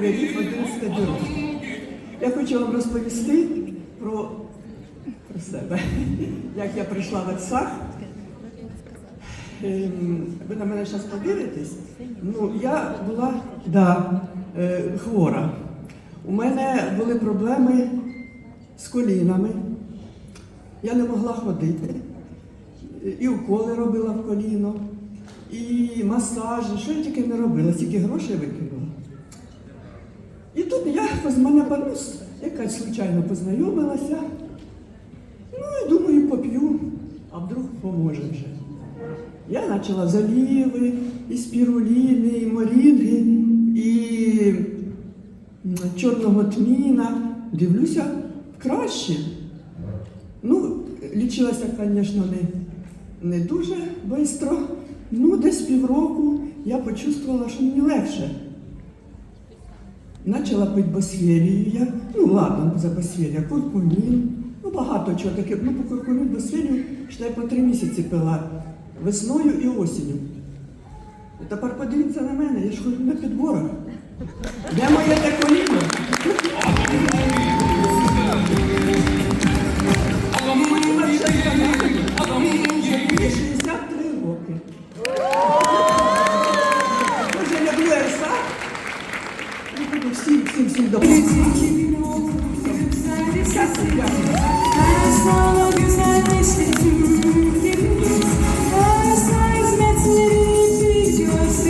Новий рік 11 дорожче. Я хочу вам розповісти про, про себе. Як я прийшла в Ексах. Ем, Ви на мене зараз подивитесь. Ну, я була да, е, хвора. У мене були проблеми з колінами. Я не могла ходити. І уколи робила в коліно, і масажі, що я тільки не робила, стільки грошей викинула. І тут я з мене понос, якась случайно познайомилася. Ну і думаю, поп'ю, а вдруг поможе вже. Я почала з оліви, і спіруліни, і морінги, і чорного тміна. Дивлюся, краще. Ну, лічилася, звісно, не, не дуже швидко. Ну, десь півроку я почувствувала, що мені легше. Почала пити босферію я. Ну, ладно, за босферія, куркумін. Ну, багато чого таке. Ну, по куркумін босферію, що по три місяці пила весною і осінню. Тепер подивіться на мене, я ж ходжу на підборах. Де моє Kimseyi de...